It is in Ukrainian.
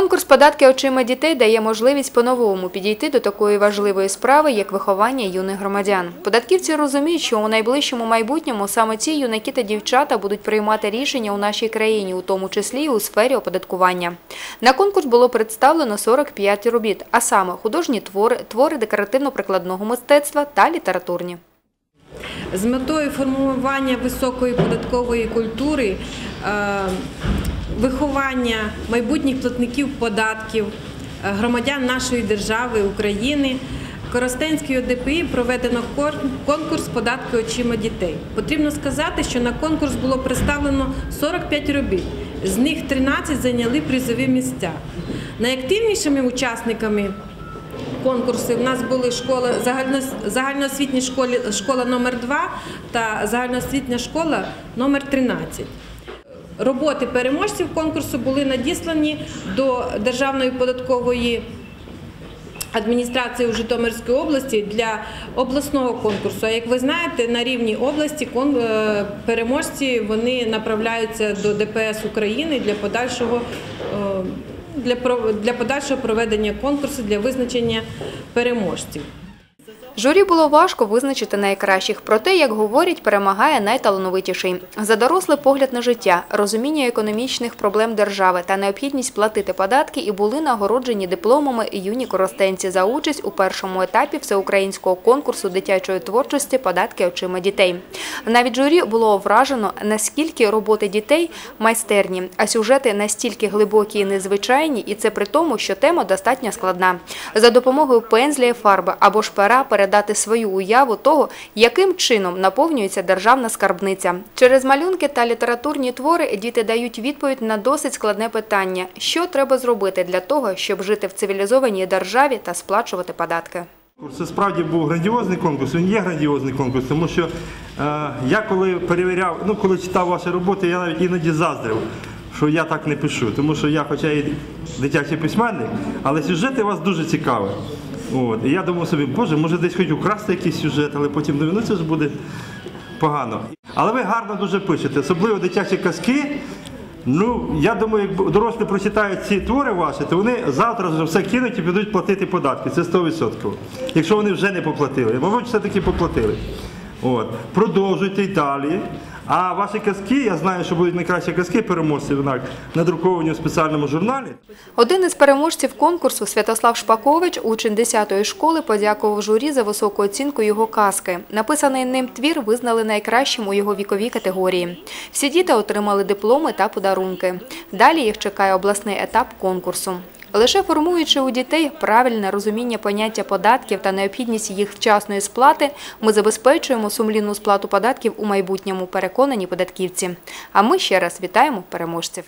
Конкурс податки очима дітей дає можливість по-новому підійти до такої важливої справи, як виховання юних громадян. Податківці розуміють, що у найближчому майбутньому саме ці юнаки та дівчата будуть приймати рішення у нашій країні, у тому числі і у сфері оподаткування. На конкурс було представлено 45 робіт, а саме художні твори, твори декоративно-прикладного мистецтва та літературні. З метою формування високої податкової культури, е, виховання майбутніх платників податків, е, громадян нашої держави України. Коростенській ОДПІ проведено конкурс податки очима дітей. Потрібно сказати, що на конкурс було представлено 45 робіт. З них 13 зайняли призові місця. Найактивнішими учасниками конкурси. У нас були школа загально, загальноосвітні школи, школа номер 2 та загальноосвітня школа номер 13. Роботи переможців конкурсу були надіслані до Державної податкової адміністрації у Житомирській області для обласного конкурсу. А як ви знаєте, на рівні області е, переможці вони направляються до ДПС України для подальшого. е, для подальшого проведення конкурсу для визначення переможців. Журі було важко визначити найкращих, проте, як говорять, перемагає найталановитіший. За дорослий погляд на життя, розуміння економічних проблем держави та необхідність платити податки і були нагороджені дипломами юні коростенці за участь у першому етапі всеукраїнського конкурсу дитячої творчості «Податки очима дітей». Навіть журі було вражено, наскільки роботи дітей майстерні, а сюжети настільки глибокі і незвичайні, і це при тому, що тема достатньо складна. За допомогою пензля і фарби або ж пера передати свою уяву того, яким чином наповнюється державна скарбниця. Через малюнки та літературні твори діти дають відповідь на досить складне питання: що треба зробити для того, щоб жити в цивілізованій державі та сплачувати податки. Це справді був грандіозний конкурс. Він є грандіозний конкурс, тому що е, я коли перевіряв, ну коли читав ваші роботи, я навіть іноді заздрив, що я так не пишу. Тому що я, хоча і дитячий письменник, але сюжети у вас дуже цікаві. От. І я думав собі, боже, може десь хоч украсти якийсь сюжет, але потім думаю, ну це ж буде погано. Але ви гарно дуже пишете, особливо дитячі казки. Ну, я думаю, як дорослі прочитають ці твори ваші, то вони завтра вже все кинуть і підуть платити податки. Це 100%. Якщо вони вже не поплатили. Мабуть, все-таки поплатили. От. Продовжуйте й далі. А ваші казки, я знаю, що будуть найкращі казки переможців однак, надруковані у спеціальному журналі. Один із переможців конкурсу Святослав Шпакович, учень 10-ї школи, подякував журі за високу оцінку його казки. Написаний ним твір визнали найкращим у його віковій категорії. Всі діти отримали дипломи та подарунки. Далі їх чекає обласний етап конкурсу. Лише формуючи у дітей правильне розуміння поняття податків та необхідність їх вчасної сплати, ми забезпечуємо сумлінну сплату податків у майбутньому, переконані податківці. А ми ще раз вітаємо переможців.